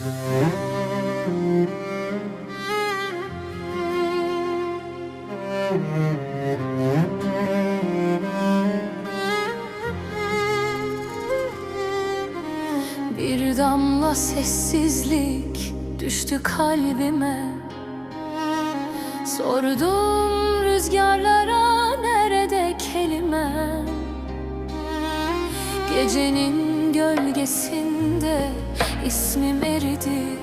Bir damla sessizlik düştü kalbime. Sordum rüzgarlara nerede kelime? Gecenin gölgesinde ismim eridi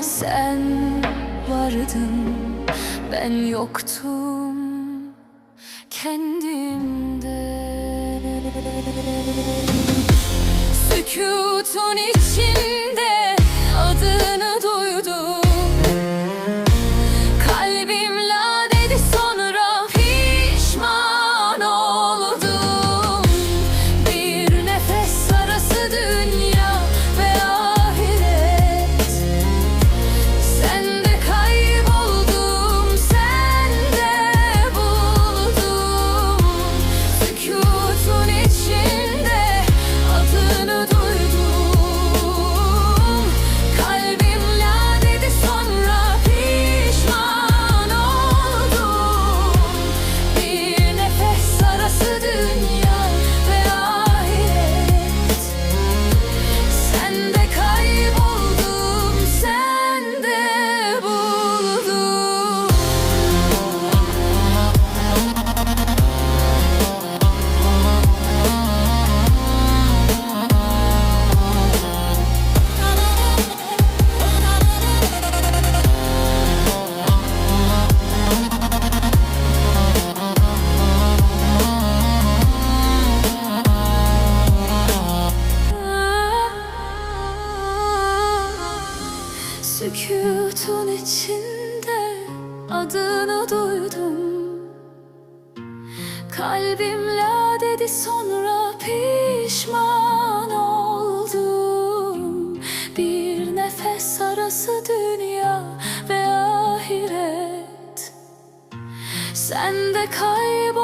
Sen vardın ben yoktum kendimde. Sükutun içinde Sükutun içinde adını duydum. Kalbim la dedi sonra pişman oldum. Bir nefes arası dünya ve ahiret. Sende kayboldum,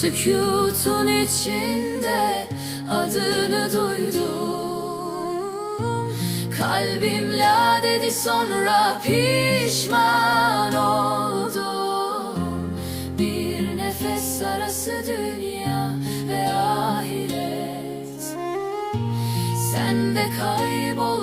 Sükutun içinde adını duydum. Kalbim la dedi sonra pişman oldum. Bir nefes arası dünya ve ahiret. Sende kayboldum